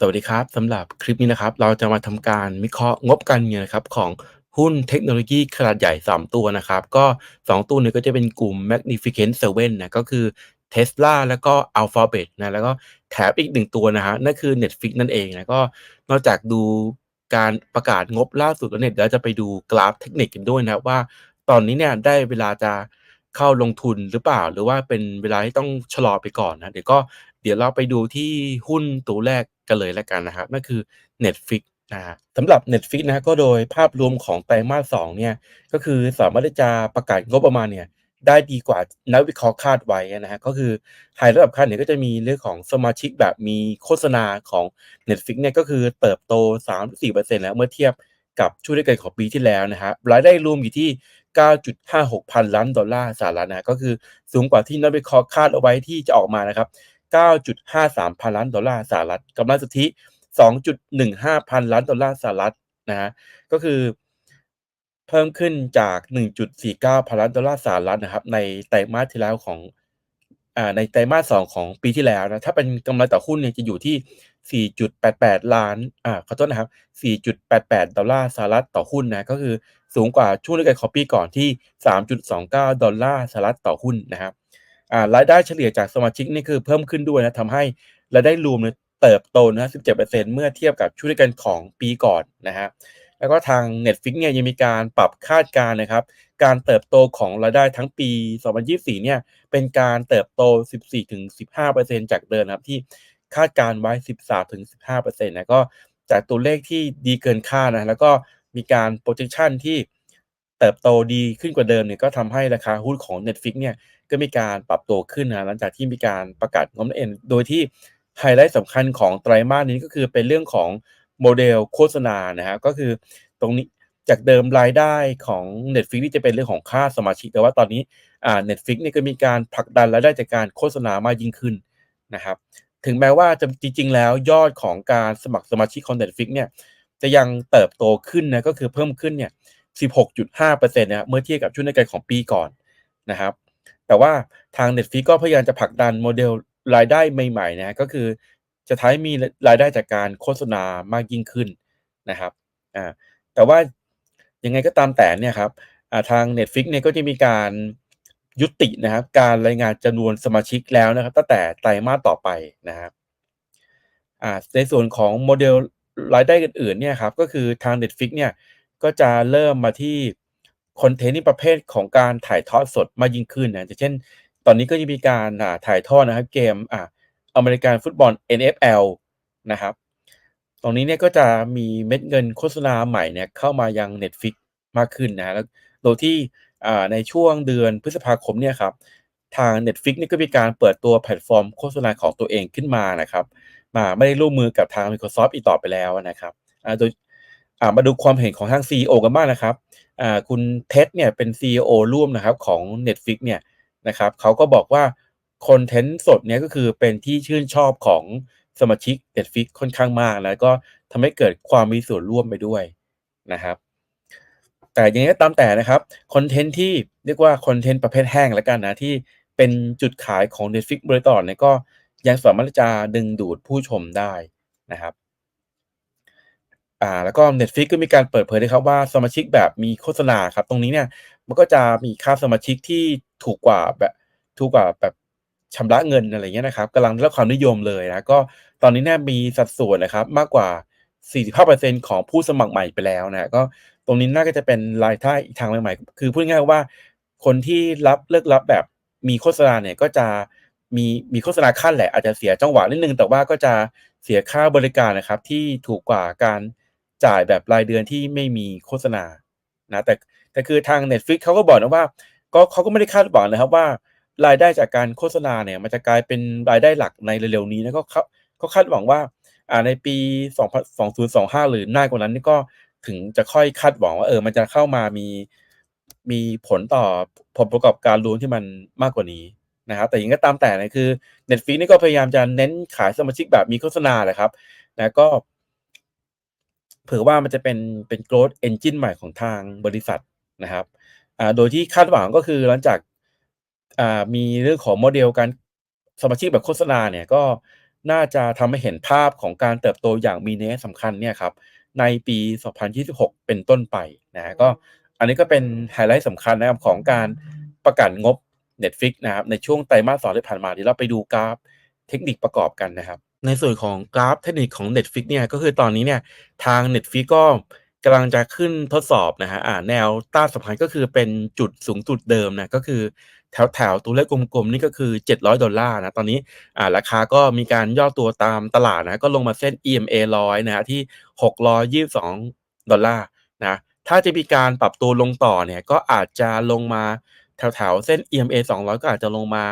สวัสดีครับสำหรับคลิปนี้นะครับ เราจะมาทำการวิเคราะห์งบการเงินนะครับของหุ้นเทคโนโลยีขนาดใหญ่ 3 ตัวนะครับ ก็ 2 ตัวนี้ก็จะเป็นกลุ่ม Magnificent Seven นะก็คือ Tesla แล้วก็ Alphabet นะแล้วก็แถมอีกหนึ่งตัวนะฮะนั่นคือ Netflix นั่นเองนะก็นอกจากดูการประกาศงบล่าสุดแล้วเนี่ยเราจะไปดูกราฟเทคนิคกันด้วยนะว่าตอนนี้เนี่ยได้เวลาจะเข้าลงทุนหรือเปล่า หรือว่าเป็นเวลาที่ต้องชะลอไปก่อนนะเดี๋ยวก็เดี๋ยวเราไปดูที่หุ้นตัวแรก กันเลยแล้วกันนะครับนั่นคือ Netflix นะสำหรับ Netflix นะก็โดยภาพรวมของไตรมาส2เนี่ยก็คือสามารถที่จะประกาศงบประมาณเนี่ยได้ดีกว่านักวิเคราะห์คาดไว้นะฮะก็คือไฮระดับขั้นเนี่ยก็จะมีเรื่องของสมาชิกแบบมีโฆษณาของ Netflix เนี่ยก็คือเติบโต 3-4%แล้วเมื่อเทียบกับช่วงเดียวกันของปีที่แล้วนะฮะรายได้รวมอยู่ที่ 9.56 พันล้านดอลลาร์สหรัฐนะก็คือสูงกว่าที่นักวิเคราะห์คาดเอาไว้ที่จะออกมานะครับ 9.53 พันล้านดอลลาร์สหรัฐกำไรสุทธิ 2.15 พันล้านดอลลาร์สหรัฐนะฮะก็คือเพิ่มขึ้นจาก 1.49 พันล้านดอลลาร์สหรัฐนะครับในไตรมาสที่แล้วของอ่าในไตรมาส2ของปีที่แล้วนะถ้าเป็นกำไรต่อหุ้นเนี่ยจะอยู่ที่ 4.88 ล้านอ่าขอโทษนะครับ 4.88 ดอลลาร์สหรัฐต่อหุ้นนะก็คือสูงกว่าช่วงเดียวกันของปีก่อนที่ 3.29 ดอลลาร์สหรัฐต่อหุ้นนะครับ รายได้เฉลี่ยจากสมาชิกนี่คือเพิ่มขึ้นด้วยนะทำให้รายได้รวมเนี่ยเติบโตนะ17%เมื่อเทียบกับช่วงเดียวกันของปีก่อนนะฮะแล้วก็ทาง Netflix เนี่ยยังมีการปรับคาดการณ์นะครับ การเติบโตของรายได้ทั้งปี 2024 เนี่ย เป็นการเติบโต 14-15%จากเดิมครับ ที่คาดการไว้ 13-15%นะก็จากตัวเลขที่ดีเกินคาดนะ แล้วก็มีการ projection ที่ เติบโตดีขึ้นกว่าเดิมเนี่ยก็ทำให้ราคาหุ้นของ Netflix เนี่ยก็มีการปรับตัวขึ้นนะหลังจากที่มีการประกาศงบนั่นเองโดยที่ไฮไลท์สำคัญของไตรมาสนี้ก็คือเป็นเรื่องของโมเดลโฆษณานะฮะก็คือตรงนี้จากเดิมรายได้ของ Netflix ที่จะเป็นเรื่องของค่าสมาชิก แต่ว่าตอนนี้อ่า Netflix เนี่ยก็มีการผลักดันรายได้จากการโฆษณามากยิ่งขึ้นนะครับถึงแม้ว่าจะจริง ๆ แล้วยอดของการสมัครสมาชิกของ Netflix เนี่ยจะยังเติบโตขึ้นนะก็คือเพิ่มขึ้นเนี่ย 16.5%นะครับเมื่อเทียบกับช่วงเดียวกันของปีก่อนนะครับ แต่ว่าทาง Netflix ก็พยายามจะผลักดันโมเดลรายได้ใหม่ๆนะก็คือจะท้ายมีรายได้จากการโฆษณามากยิ่งขึ้นนะครับอ่าแต่ว่ายังไงก็ตามแต่เนี่ยครับอ่าทาง Netflix เนี่ยก็จะมีการยุตินะครับ การรายงานจำนวนสมาชิกแล้วนะครับ ตั้งแต่ไตรมาสต่อไปนะครับอ่าในส่วนของโมเดลรายได้อื่นๆเนี่ยครับก็คือทาง Netflix เนี่ย ก็จะเริ่มมาที่คอนเทนต์ในประเภทของการถ่ายทอดสดมากยิ่งขึ้นนะอย่างเช่น ตอนนี้ก็จะมีการอ่าถ่ายทอดนะครับเกมอ่าอเมริกันฟุตบอล NFL นะครับ ตรงนี้เนี่ยก็จะมีเม็ดเงินโฆษณาใหม่เนี่ยเข้ามายัง Netflix มากขึ้นนะแล้วโดยที่ในช่วงเดือนพฤษภาคมเนี่ยครับทาง Netflix นี่ก็มีการเปิดตัวแพลตฟอร์มโฆษณาของตัวเองขึ้นมานะครับมาไม่ได้ร่วมมือกับทาง Microsoft อีกต่อไปแล้วนะครับโดย อ่ามาดูความเห็นของทาง CEO กันบ้างนะครับอ่าคุณเท็ดเนี่ยเป็น CEO ร่วมนะครับของ Netflix เนี่ยนะครับเขาก็บอกว่าคอนเทนต์สดเนี่ยก็คือเป็นที่ชื่นชอบของสมาชิก Netflix ค่อนข้างมาก แล้วก็ทำให้เกิดความมีส่วนร่วมไปด้วยนะครับ แต่ยังไงก็ตามแต่นะครับคอนเทนต์ที่เรียกว่าคอนเทนต์ประเภทแห้งแล้วกันนะที่เป็นจุดขายของ Netflix โดยตลอดเนี่ยก็ยังสามารถจะดึงดูดผู้ชมได้นะครับ อ่า แล้วก็ Netflix ก็มีการเปิดเผยด้วยครับว่า สมาชิกแบบมีโฆษณาครับ ตรงนี้เนี่ยมันก็จะมีค่าสมาชิกที่ถูกกว่าแบบ ถูกกว่าแบบชำระเงิน อะไรเงี้ยนะครับ กำลังได้รับความนิยมเลยนะ ก็ตอนนี้เนี่ยมีสัดส่วนนะครับมากกว่า 45%ของผู้สมัครใหม่ไปแล้วนะ ก็ตรงนี้น่าจะเป็นรายได้อีกทางใหม่ ๆ คือพูดง่ายๆว่า คนที่รับเลือกรับแบบมีโฆษณาเนี่ยก็จะมีมีโฆษณาขั้นแหละอาจจะเสียจังหวะนิดนึง แต่ว่าก็จะเสียค่าบริการนะครับที่ถูกกว่าการ จ่ายแบบรายเดือนที่ไม่มีโฆษณานะแต่แต่คือทาง Netflix เขาก็บอกนะว่าก็เขาก็ไม่ได้คาดหวังนะครับว่ารายได้จากการโฆษณาเนี่ยมันจะกลายเป็นรายได้หลักในเร็วๆนี้แล้วก็เขาเขาคาดหวังว่าอ่าในปี 2025 หรือหน้ากว่านั้นนี่ก็ถึงจะค่อยคาดหวังว่าเออมันจะเข้ามามีมีผลต่อผลประกอบการรวมที่มันมากกว่านี้นะครับแต่ยังก็ตามแต่นะคือ Netflix นี่ก็พยายามจะเน้นขายสมาชิกแบบมีโฆษณาแหละครับนะก็ เผื่อว่ามันจะเป็นเป็น growth engine ใหม่ของทางบริษัทนะครับอ่าโดยที่คาดหวังก็คือหลังจากอ่ามีเรื่องของโมเดลการสมาชิกแบบโฆษณาเนี่ยก็น่าจะทำให้เห็นภาพของการเติบโตอย่างมีนัยสำคัญเนี่ยครับในปี 2026 เป็นต้นไปนะก็อันนี้ก็เป็นไฮไลท์สำคัญนะครับของการประกาศงบ Netflix นะครับในช่วงไตรมาส2ที่ผ่านมาเดี๋ยวเราไปดูกราฟเทคนิคประกอบกันนะครับ ในส่วนของกราฟเทคนิคของ Netflix เนี่ยก็คือตอนนี้เนี่ยทาง Netflix ก็กำลังจะขึ้นทดสอบนะฮะอ่าแนวต้านสำคัญก็คือเป็นจุดสูงสุดเดิมนะก็คือแถวแถวตัวเลขกลมๆ นี่ก็คือ 700 ดอลลาร์นะตอนนี้อ่าราคาก็มีการย่อตัวตามตลาดนะก็ลงมาเส้น EMA 100นะฮะที่ 622 ดอลลาร์นะถ้าจะมีการปรับตัวลงต่อเนี่ยก็อาจจะลงมาแถวแถวเส้น EMA 200 ก็อาจจะลงมา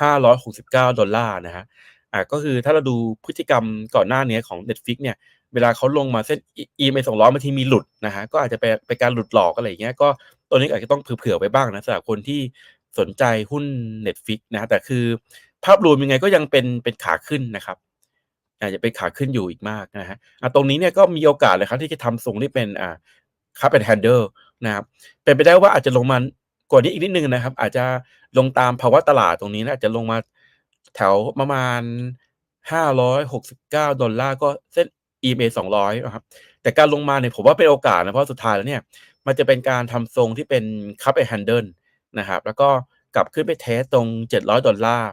569 ดอลลาร์นะฮะ อ่าก็คือถ้าเราดูพฤติกรรมก่อนหน้านี้ของ Netflix เนี่ยเวลาเขาลงมาเส้น EMA 200บางทีมีหลุดนะฮะก็อาจจะไปไปการหลุดหลอกอะไรอย่างเงี้ยก็ตัวนี้อาจจะต้องเผื่อๆไว้บ้างนะสำหรับคนที่สนใจหุ้น Netflix นะแต่คือภาพรวมยังไงก็ยังเป็นเป็นขาขึ้นนะครับอาจจะเป็นขาขึ้นอยู่อีกมากนะฮะตรงนี้เนี่ยก็มีโอกาสเลยครับที่จะทำทรงที่เป็นอ่าคัพเป็นแฮนเดิลนะครับเป็นไปได้ว่าอาจจะลงมากว่านี้อีกนิดนึงนะครับ อาจจะลงตามภาวะตลาดตรงนี้นะอาจจะลงมา แถวประมาณ 569 ดอลลาร์ก็เส้น EMA 200นะครับ แต่การลงมาเนี่ยผมว่าเป็นโอกาสนะ เพราะสุดท้ายแล้วเนี่ย มันจะเป็นการทำทรงที่เป็นคัพแอนด์เดิลนะครับ แล้วก็กลับขึ้นไปเทสตรง 700 ดอลลาร์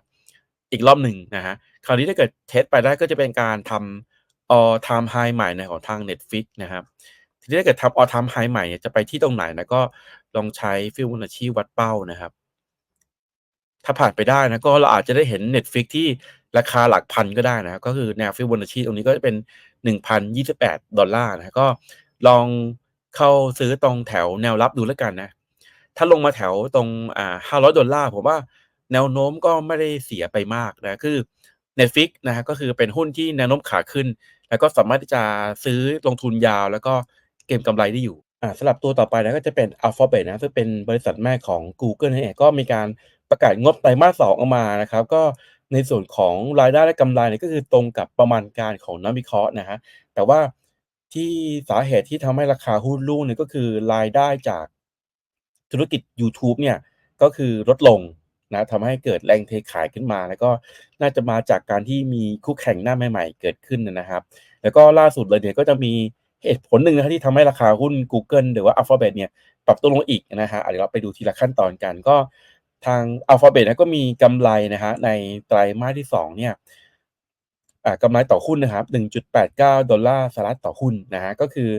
อีกรอบหนึ่งนะฮะ คราวนี้ถ้าเกิดเทสไปได้ก็จะเป็นการทำ all time high ใหม่ในของทาง Netflix นะครับ ทีนี้ถ้าเกิดทำ all time high ใหม่จะไปที่ตรงไหนนะก็ลองใช้ฟิวนาชีวัดเป้านะครับ ถ้าผ่านไปได้นะก็เราอาจจะได้เห็น Netflix ที่ราคาหลักพันก็ได้นะก็คือแนวฟิวนาชีตรงนี้ก็จะเป็น 1,028 ดอลลาร์นะก็ลองเข้าซื้อตรงแถวแนวรับดูแล้วกันนะ ถ้าลงมาแถวตรงอ่า500 ดอลลาร์ผมว่าแนวโน้มก็ไม่ได้เสียไปมากนะ คือ Netflix นะฮะก็คือเป็นหุ้นที่แนวโน้มขาขึ้น แล้วก็สามารถที่จะซื้อลงทุนยาว แล้วก็เก็งกำไรได้อยู่อ่าสำหรับตัวต่อไปนะก็จะเป็น Alphabet นะซึ่งเป็นบริษัทแม่ของ Google นั่นเองก็มีการ ประกาศงบไตรมาส2องออกมานะครับ ก็ในส่วนของรายได้และกำไรเนี่ยก็คือตรงกับประมาณการของนักวิเคราะห์นะฮะแต่ว่าที่สาเหตุที่ทำให้ราคาหุ้นรุ่งเนี่ยก็คือรายได้จากธุรกิจ YouTube เนี่ยก็คือลดลงนะทำให้เกิดแรงเทขายขึ้นมา แล้วก็น่าจะมาจากการที่มีคู่แข่งหน้าใหม่ ๆ เกิดขึ้นนะครับ แล้วก็ล่าสุดเลยเนี่ยก็จะมีเหตุผลหนึ่งนะที่ทำให้ราคาหุ้น Google หรือว่า Alphabet เนี่ยปรับตัวลงอีกนะฮะเดี๋ยวเราไปดูทีละขั้นตอนกันก็ ทาง Alphabet นะก็มีกำไรนะฮะในไตรมาสที่2เนี่ยกำไรต่อหุ้นนะครับ 1.89 ดอลลาร์สหรัฐต่อหุ้นนะฮะก็คือ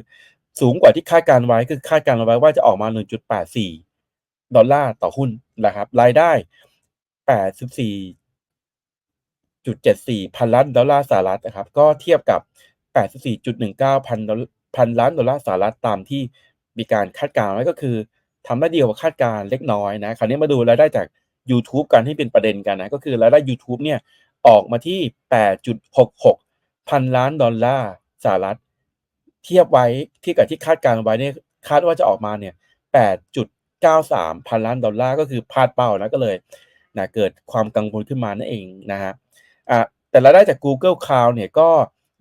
สูงกว่าที่คาดการไว้คือคาดการไว้ว่าจะออกมา 1.84 ดอลลาร์ต่อหุ้นนะครับรายได้ 84.74 พันล้านดอลลาร์สหรัฐนะครับก็เทียบกับ 84.19 พันพันล้านดอลลาร์สหรัฐตามที่มีการคาดการไว้ก็คือ ทำได้ดีกว่าคาดการเล็กน้อยนะคราวนี้มาดูรายได้จาก YouTube กันที่เป็นประเด็นกันนะก็คือรายได้ YouTube เนี่ยออกมาที่ 8.66 พันล้านดอลลาร์สหรัฐ เทียบไว้ที่กับที่คาดการไว้เนี่ยคาดว่าจะออกมาเนี่ย 8.93 พันล้านดอลลาร์ก็คือพลาดเป้านะก็เลยนะเกิดความกังวลขึ้นมานั่นเองนะฮะอ่าแต่รายได้จาก Google Cloud เนี่ยก็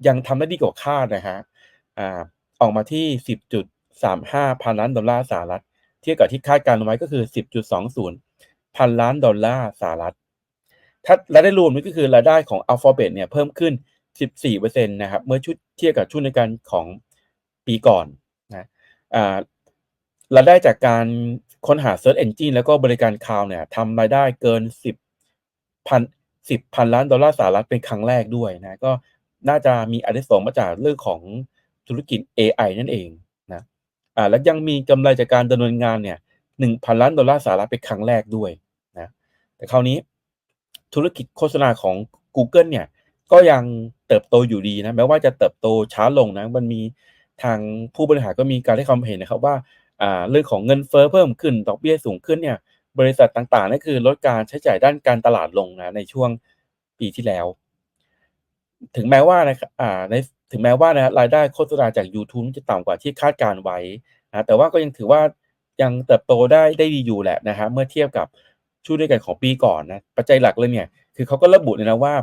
ยังทำได้ดีกว่าคาดนะฮะอ่าออกมาที่ 10.35 พันล้านดอลลาร์สหรัฐ ทียบกับที่คาดการไว้ก็คือ 10.20 พันล้านดอลลาร์สหรัฐถ้ารายได้รวมนี่ก็คือรายได้ของ Alphabet เนี่ยเพิ่มขึ้น 14%นะครับเมื่อชุดเทียบกับช่วงในการของปีก่อนนะอ่ารายได้จากการค้นหา Search Engine แล้วก็บริการคลาวเนี่ยทำรายได้เกิน 10พัน10 พันล้านดอลลาร์สหรัฐเป็นครั้งแรกด้วยนะก็น่าจะมีอันที่สองมาจากเรื่องของธุรกิจ AI นั่นเอง อ่าแล้วยังมีกำไรจากการดำเนินงานเนี่ยหนึ่งพันล้านดอลลาร์สหรัฐเป็นครั้งแรกด้วยนะแต่คราวนี้ธุรกิจโฆษณาของ Google เนี่ยก็ยังเติบโตอยู่ดีนะแม้ว่าจะเติบโตช้าลงนะมันมีทางผู้บริหารก็มีการให้ความเห็นนะครับว่าอ่าเรื่องของเงินเฟ้อเพิ่มขึ้นดอกเบี้ยสูงขึ้นเนี่ยบริษัทต่างๆนั่นคือลดการใช้จ่ายด้านการตลาดลงนะในช่วงปีที่แล้ว ถึงแม้ว่านะครับใน ถึงแม้ว่านะรายได้โฆษณาจาก YouTube จะต่ำกว่าที่คาดการไว้นะแต่ว่าก็ยังถือว่ายังเติบโตได้ได้ดีอยู่แหละนะฮะเมื่อเทียบกับช่วงด้วยกันของปีก่อนนะปัจจัยหลักเลยเนี่ยคือเขาก็ระบุเลยนะว่า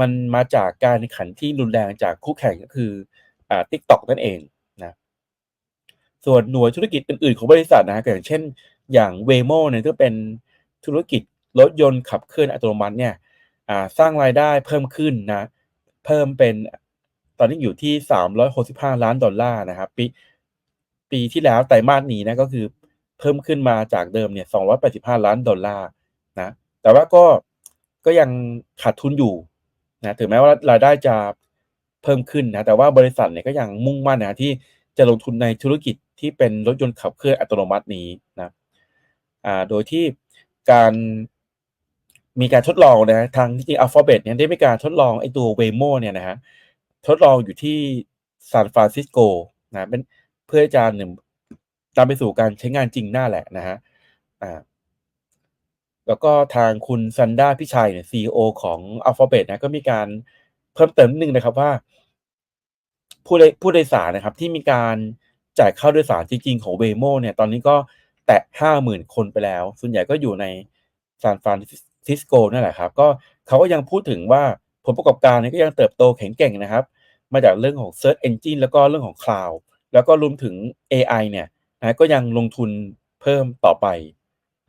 มันมาจากการแข่งขันที่รุนแรงจากคู่แข่งก็คืออ่า TikTok นั่นเองนะส่วนหน่วยธุรกิจอื่นๆของบริษัทนะฮะอย่างเช่น อย่าง Waymo เนี่ยที่เป็นธุรกิจรถยนต์ขับเคลื่อนอัตโนมัติเนี่ยอ่าสร้างรายได้เพิ่มขึ้นนะเพิ่มเป็น อนนี้อยู่ที่ 365 ล้านดอลลาร์นะครับ ปีปีที่แล้วไตรมาสนี้นะก็คือเพิ่มขึ้นมาจากเดิมเนี่ย 285 ล้านดอลลาร์นะ แต่ว่าก็ก็ยังขาดทุนอยู่นะถึงแม้ว่ารายได้จะเพิ่มขึ้นนะแต่ว่าบริษัทเนี่ยก็ยังมุ่งมั่นนะที่จะลงทุนในธุรกิจที่เป็นรถยนต์ขับเคลื่อนอัตโนมัตินี้นะอ่าโดยที่การมีการทดลองนะทางที่จริง Alphabet เนี่ยได้มีการทดลองไอ้ตัว Waymo เนี่ยนะครับ ทดลองอยู่ที่ซานฟรานซิสโกนะเป็นเพื่อจะหนึ่งนำไปสู่การใช้งานจริงหน้าแหละนะฮะอ่าแล้วก็ทางคุณซันดาพิชัยเนี่ย CEO ของ Alphabet นะก็มีการเพิ่มเติมนิดนึงนะครับว่า ผู้โดยผู้โดยสารนะครับ ที่มีการจ่ายค่าโดยสารจริง ๆ ของ Waymo เนี่ย ตอนนี้ก็แตะ50,000คนไปแล้ว ส่วนใหญ่ก็อยู่ในซานฟรานซิสโกนั่นแหละครับ ก็เขาก็ยังพูดถึงว่า ผลประกอบการเนี่ยก็ยังเติบโตแข็งแกร่งนะครับ มาจากเรื่องของ Search Engine แล้วก็เรื่องของ Cloud แล้วก็รวมถึง AI เนี่ยนะก็ยังลงทุนเพิ่มต่อไป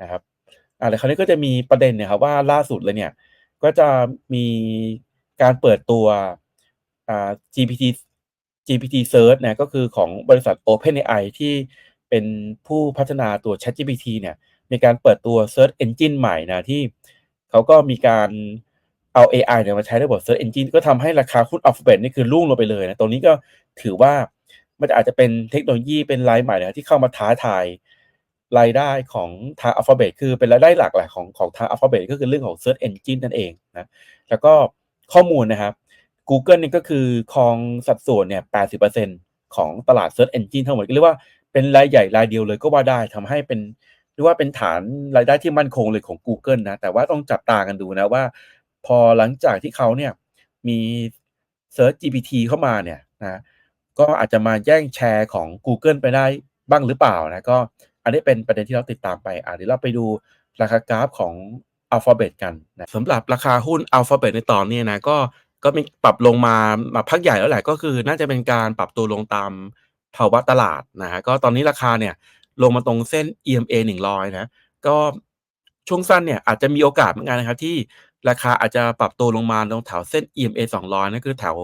นะครับอ่าแล้วคราวนี้ก็จะมีประเด็นเนี่ยครับว่าล่าสุดเลยเนี่ย ก็จะมีการเปิดตัวอ่า GPT GPT Search นะก็คือของบริษัท OpenAI ที่เป็นผู้พัฒนาตัว ChatGPT เนี่ย มีการเปิดตัว Search Engine ใหม่นะที่เขาก็มีการ เอา AI เนี่ยมาใช้ในบท Search Engine ก็ทำให้ราคาหุ้น Alphabet นี่คือรุ่งลงไปเลยนะ ตรงนี้ก็ถือว่ามันอาจจะเป็นเทคโนโลยีเป็นรายใหม่นะที่เข้ามาท้าทายรายได้ของทาง Alphabet คือเป็นรายได้หลักแหละของของทาง Alphabet ก็คือเรื่องของ Search Engine นั่นเองนะ แล้วก็ข้อมูลนะครับ Google นี่ก็คือครองสัดส่วนเนี่ย 80%ของตลาด Search Engine ทั้งหมดก็เรียกว่าเป็นรายใหญ่รายเดียวเลยก็ว่าได้ทำให้เป็นเรียกว่าเป็นฐานรายได้ที่มั่นคงเลยของ Google นะ แต่ว่าต้องจับตากันดูนะว่า พอหลังจากที่เขาเนี่ยมี Search GPT เข้ามาเนี่ยนะก็อาจจะมาแย่งแชร์ของ Google ไปได้บ้างหรือเปล่านะก็อันนี้เป็นประเด็นที่เราติดตามไปอ่าเดี๋ยวเราไปดูราคากราฟของ Alphabet กันนะสำหรับราคาหุ้น Alphabet ในตอนนี้นะก็ก็มีปรับลงมามาพักใหญ่แล้วแหละก็คือ น่าจะเป็นการปรับตัวลงตามภาวะตลาดนะฮะก็ตอนนี้ราคาเนี่ยลงมาตรงเส้น EMA 100นะก็ ช่วงสั้นเนี่ยอาจจะมีโอกาสเหมือนกันนะครับ ที่ราคาอาจจะปรับตัวลงมาตรงแถวเส้น EMA 200นั่นคือแถว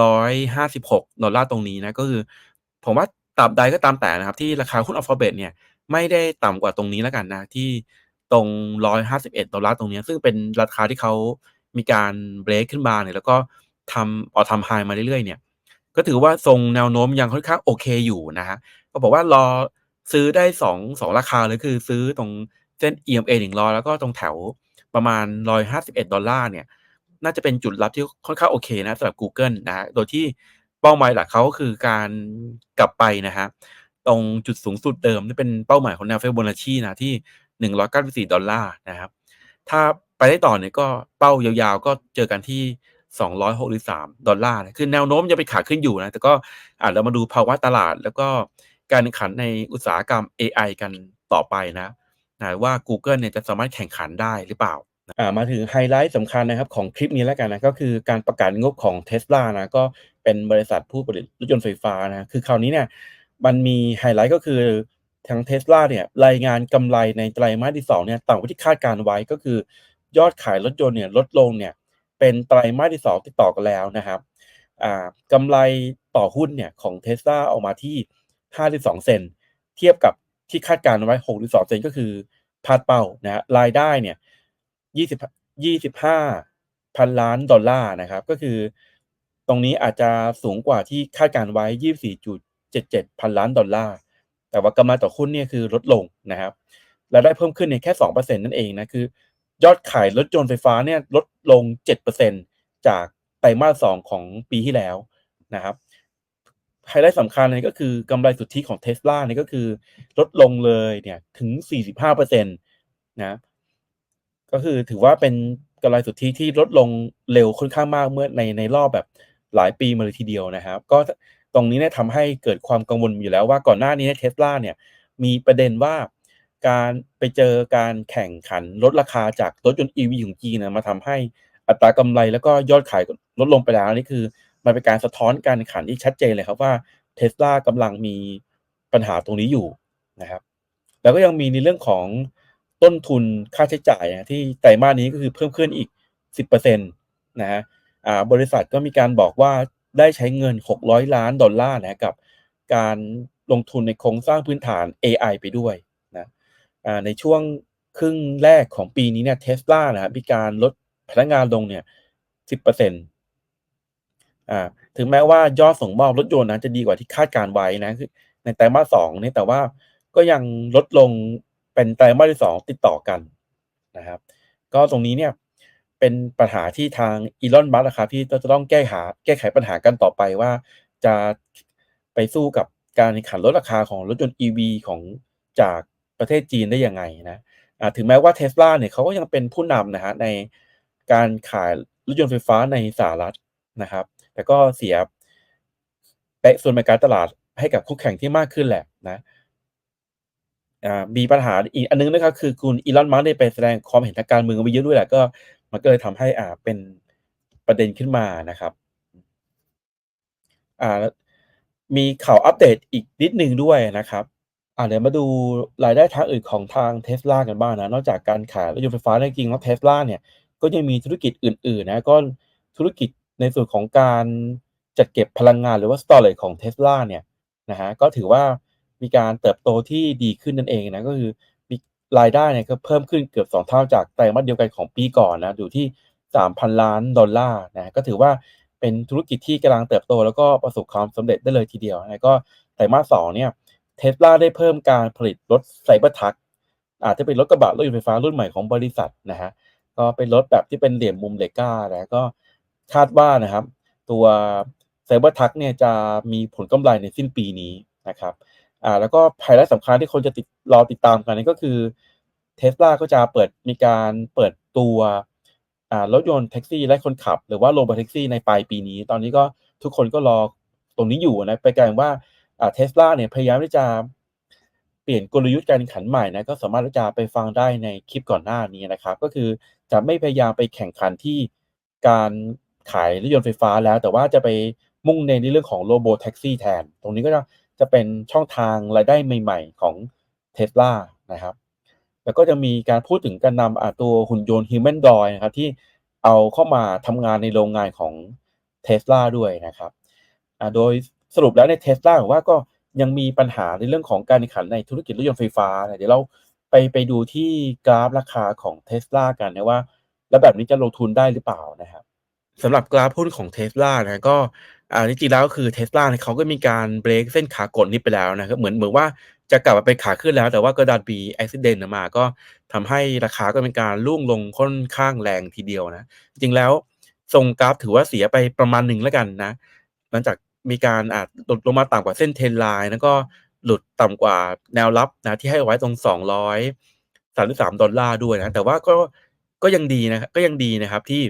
156ดอลลาร์ตรงนี้นะก็คือ ผมว่าตราบใดก็ตามแต่นะครับ ที่ราคาหุ้น Alphabet เนี่ยไม่ได้ต่ำกว่าตรงนี้แล้วกันนะ ที่ตรง 151ดอลลาร์ตรงนี้ ซึ่งเป็นราคาที่เขามีการเบรกขึ้นมาเนี่ยแล้วก็ทำออทำไฮมาเรื่อยๆเนี่ยก็ถือว่าทรงแนวโน้มยังค่อนข้างโอเคอยู่นะฮะก็บอกว่ารอซื้อได้2 2ราคาเลยคือซื้อตรง เส้น EMA 100 แล้วก็ตรงแถวประมาณ 151 ดอลลาร์เนี่ย น่าจะเป็นจุดรับที่ค่อนข้างโอเคนะสำหรับ Google นะฮะ โดยที่เป้าหมายหลักเขาก็คือการกลับไปนะฮะ ตรงจุดสูงสุดเดิมที่เป็นเป้าหมายของแนวเฟโบนัชชีนะที่ 194 ดอลลาร์นะครับ ถ้าไปได้ต่อเนี่ยก็เป้ายาวๆ ก็เจอกันที่ 263 ดอลลาร์คือแนวโน้มยังเป็นขาขึ้นอยู่นะ แต่ก็อาจเรามาดูภาวะตลาดแล้วก็การแข่งขันในอุตสาหกรรม AI กันต่อไปนะ นะว่า Google เนี่ยจะสามารถแข่งขันได้หรือเปล่า อ่ามาถึงไฮไลท์สำคัญนะครับของคลิปนี้แล้วกันนะก็คือการประกาศงบของ Tesla นะก็เป็นบริษัทผู้ผลิตรถยนต์ไฟฟ้านะคือคราวนี้เนี่ยมันมีไฮไลท์ก็คือทาง Tesla เนี่ยรายงานกำไรในไตรมาสที่2เนี่ยต่ำกว่าที่คาดการไว้ก็คือ ยอดขายรถยนต์เนี่ยลดลงเนี่ยเป็นไตรมาสที่ 2 ติดต่อกันแล้วนะครับอ่ากำไรต่อหุ้นเนี่ยของ Tesla ออกมาที่ 52 เซนเทียบกับ ที่คาดการไว้62เซนก็คือพาดเป้านะรายได้เนี่ย20 25พันล้านดอลลาร์นะครับ ก็คือตรงนี้อาจจะสูงกว่าที่คาดการไว้ 24.77 พันล้านดอลลาร์ แต่ว่ากำไรต่อหุ้นเนี่ยคือลดลงนะครับและได้เพิ่มขึ้นในแค่ 2%นั่นเองนะคือยอดขายรถยนต์ไฟฟ้าเนี่ยลดลง 7%จากไตรมาส2ของปีที่แล้วนะครับ ไฮไลท์สำคัญเลยก็คือกำไรสุทธิของ Tesla เนี่ยก็คือลดลงเลยเนี่ยถึง 45%นะก็คือถือว่าเป็นกำไรสุทธิที่ลดลงเร็วค่อนข้างมากเมื่อในในรอบแบบหลายปีมาเลยทีเดียวนะครับ ก็ตรงนี้เนี่ยทำให้เกิดความกังวลอยู่แล้วว่าก่อนหน้านี้เทสลาเนี่ยมีประเด็นว่าการไปเจอการแข่งขันลดราคาจากรถยนต์ EV ของจีนนะมาทำให้อัตรากำไรแล้วก็ยอดขายลดลงไปแล้วนี่คือ มันเป็นการสะท้อนการขันที่ชัดเจนเลยครับว่าเทสลากำลังมีปัญหาตรงนี้อยู่นะครับ แล้วก็ยังมีในเรื่องของต้นทุนค่าใช้จ่ายที่ไตรมาสนี้ก็คือเพิ่มขึ้นอีก 10%นะฮะบริษัทก็มีการบอกว่าได้ใช้เงิน 600 ล้านดอลลาร์นะกับการลงทุนในโครงสร้างพื้นฐาน AI ไปด้วยนะในช่วงครึ่งแรกของปีนี้เนี่ย Tesla นะครับมีการลดพนักงานลงเนี่ย 10% อ่าถึงแม้ว่ายอดส่งมอบรถยนต์นะจะดีกว่าที่คาดการไว้นะคือในไตรมาส2เนี่แต่ว่าก็ยังลดลงเป็นไตรมาสที่2ติดต่อกันนะครับ ก็ตรงนี้เนี่ยเป็นปัญหาที่ทางอีลอนมัสนะครับที่จะต้องแก้หาแก้ไขปัญหากันต่อไปว่าจะไปสู้กับการแข่งขันลดราคาของรถยนต์ EV ของจากประเทศจีนได้ยังไงนะถึงแม้ว่า Tesla เนี่ยเขาก็ยังเป็นผู้นำนะฮะในการขายรถยนต์ไฟฟ้าในสหรัฐนะครับ แต่ก็เสียเปะส่วนในการตลาดให้กับคู่แข่งที่มากขึ้นแหละนะอ่ามีปัญหาอีกอันหนึงนะครับคือคุณอีลอนมัสก์ได้ไปแสดงความเห็นทางการเมืองไว้เยอะด้วยแหละก็มันก็เลยทำให้อ่าเป็นประเด็นขึ้นมานะครับอ่ามีข่าวอัปเดตอีกนิดหนึ่งด้วยนะครับอ่าเดี๋ยวมาดูรายได้ทางอื่นของทาง Tesla กันบ้างนะ นอกจากการขายรถยนต์ไฟฟ้าแล้วจริงๆแล้ว Tesla เนี่ยก็ยังมีธุรกิจอื่นๆนะก็ธุรกิจ ในส่วนของการจัดเก็บพลังงานหรือว่า storage ของ Tesla เนี่ยนะฮะก็ถือว่ามีการเติบโตที่ดีขึ้นนั่นเองนะก็คือมีรายได้เนี่ยก็เพิ่มขึ้นเกือบ 2 เท่าจากไตรมาสเดียวกันของปีก่อนนะอยู่ที่ 3,000 ล้านดอลลาร์นะก็ถือว่าเป็นธุรกิจที่กำลังเติบโต แล้วก็ประสบความสำเร็จได้เลยทีเดียวนะก็ไตรมาส2เนี่ย Tesla ได้เพิ่มการผลิตรถ Cybertruck อาจจะเป็นรถกระบะรถยนต์ไฟฟ้ารุ่นใหม่ของบริษัทนะฮะก็เป็นรถแบบที่เป็นเหลี่ยมมุมเหล็กกล้านะก็ คาดว่านะครับ ตัว Cybertruck เนี่ยจะมีผลกำไรในสิ้นปีนี้นะครับอ่าแล้วก็ไฮไลท์สำคัญที่คนจะติดรอติดตามกันนั่ก็คือ Tesla ก็จะเปิดมีการเปิดตัวอ่ารถยนต์แท็กซี่และคนขับ หรือว่าโรบอทแท็กซี่ในปลายปีนี้ ตอนนี้ก็ทุกคนก็รอตรงนี้อยู่นะไปกลายเป็นว่าอ่าเทสลาเนี่ยพยายามที่จะเปลี่ยนกลยุทธ์การแข่งขันใหม่นะก็สามารถที่จะไปฟังได้ในคลิปก่อนหน้านี้นะครับ ก็คือจะไม่พยายามไปแข่งขันที่การ ขายรถยนต์ไฟฟ้าแล้ว แต่ว่าจะไปมุ่งเน้นในเรื่องของโรบอทแท็กซี่แทน ตรงนี้ก็จะจะเป็นช่องทางรายได้ใหม่ๆของ Tesla นะครับ แล้วก็จะมีการพูดถึงการนำตัวหุ่นยนต์ Humanoid นะครับที่เอาเข้ามาทำงานในโรงงานของ Tesla ด้วยนะครับ โดยสรุปแล้วใน Tesla บอกว่าก็ยังมีปัญหาในเรื่องของการแข่งขันในธุรกิจรถยนต์ไฟฟ้านะเดี๋ยวเราไปไปดูที่กราฟราคาของ Tesla กันนะว่า แล้วแบบนี้จะลงทุนได้หรือเปล่านะครับ สำหรับกราฟหุ้นของ Tesla นะก็ อ่า จริง ๆ แล้วก็คือ Tesla เนี่ยเขาก็มีการเบรกเส้นขากดนี้ไปแล้วนะครับ เหมือน เหมือนว่าจะกลับมาเป็นขาขึ้นแล้ว แต่ว่าก็ดันมีอุบิเหตุมา ก็ทำให้ราคาก็เป็นการร่วงลงค่อนข้างแรงทีเดียวนะ จริง ๆ แล้วทรงกราฟถือว่าเสียไปประมาณหนึ่งแล้วกันนะ หลังจากมีการอ่าหลุดลงมาต่ำกว่าเส้นเทรนไลน์แล้วก็หลุดต่ำกว่าแนวรับนะที่ให้ไว้ตรง 233 ดอลลาร์ด้วยนะ แต่ว่าก็ ก็ยังดีนะ ก็ยังดีนะครับที่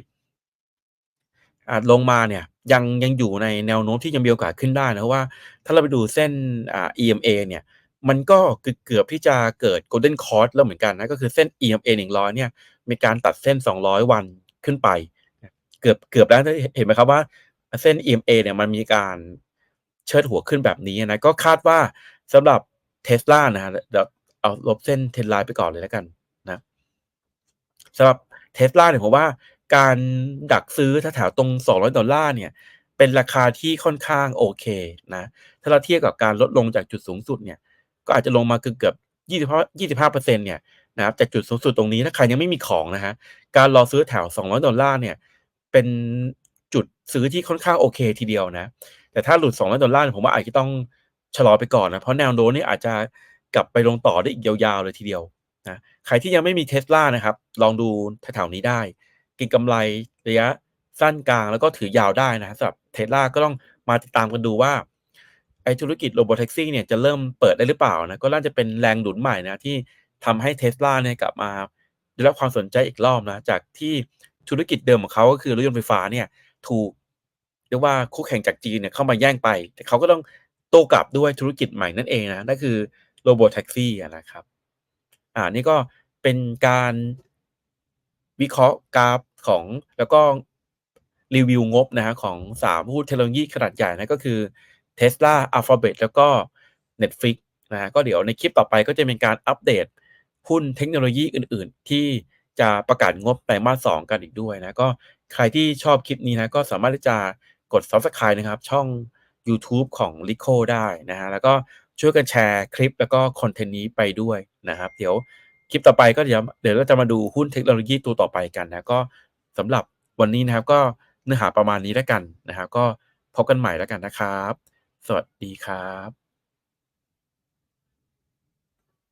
อ่าลงมาเนี่ยยังยังอยู่ในแนวโน้มที่ยังมีโอกาสขึ้นได้นะเพราะว่าถ้าเราไปดูเส้นอ่า EMA เนี่ยมันก็เกือบที่จะเกิด Golden Cross แล้วเหมือนกันนะก็คือเส้น EMA 100 เนี่ยมีการตัดเส้น 200 วันขึ้นไป เกือบเกือบแล้วเห็นไหมครับว่าเส้น EMA เนี่ยมันมีการเชิดหัวขึ้นแบบนี้นะก็คาดว่าสำหรับ Tesla นะฮะเดี๋ยวเอาลบเส้นเทรนไลน์ไปก่อนเลยแล้วกันนะสำหรับ Tesla เนี่ยผมว่า การดักซื้อแถวๆตรง 200 ดอลลาร์เนี่ย เป็นราคาที่ค่อนข้างโอเคนะ ถ้าเราเทียบกับการลดลงจากจุดสูงสุดเนี่ย ก็อาจจะลงมาเกือบๆ25 25%เนี่ยนะครับจากจุดสูงสุดตรงนี้ถ้าใครยังไม่มีของนะฮะ การรอซื้อแถว 200 ดอลลาร์เนี่ย เป็นจุดซื้อที่ค่อนข้างโอเคทีเดียวนะ แต่ถ้าหลุด 200 ดอลลาร์ผมว่าอาจจะต้องชะลอไปก่อนนะ เพราะแนวโน้มนี่อาจจะกลับไปลงต่อได้อีกยาวๆเลยทีเดียวนะ ใครที่ยังไม่มี Tesla นะครับ ลองดูแถวๆนี้ได้ ก็งกำไรระยะสั้นกลางแล้วก็ถือยาวได้นะสำหรับ Tesla ก็ต้องมาติดตามกันดูว่าไอ้ธุรกิจโรบอทแท็กซี่เนี่ยจะเริ่มเปิดได้หรือเปล่านะก็น่าจะเป็นแรงหนุนใหม่นะที่ทำให้ Tesla เนี่ยกลับมาได้รับความสนใจอีกรอบนะจากที่ธุรกิจเดิมของเขาก็คือรถยนต์ไฟฟ้าเนี่ยถูกเรียกว่าคู่แข่งจากจีนเนี่ยเข้ามาแย่งไป แต่เขาก็ต้องโต้กลับด้วยธุรกิจใหม่นั่นเองนะนั่นคือโรบอทแท็กซี่นะครับอ่านี่ก็เป็นการ วิเคราะห์กราฟของแล้วก็รีวิวงบนะฮะของ3หุ้เทคโนโลยีขนาดใหญ่นะก็คือ Tesla Alphabet แล้วก็ Netflix นะฮะก็เดี๋ยวในคลิปต่อไปก็จะเป็นการอัปเดตหุ้นเทคโนโลยีอื่น ๆ ที่จะประกาศงบไตรมาส 2 กันอีกด้วยนะ ก็ใครที่ชอบคลิปนี้นะ ก็สามารถที่จะกด Subscribe นะครับ ช่องยูทูบของ Rico ได้นะฮะ แล้วก็ช่วยกันแชร์คลิปแล้วก็คอนเทนต์นี้ไปด้วยนะครับ เดี๋ยว คลิปต่อไปก็เดี๋ยวเดี๋ยวเราจะมาดูหุ้นเทคโนโลยีตัวต่อไปกันนะก็สำหรับวันนี้นะครับก็เนื้อหาประมาณนี้แล้วกันนะครับก็พบกันใหม่แล้วกันนะครับ สวัสดีครับ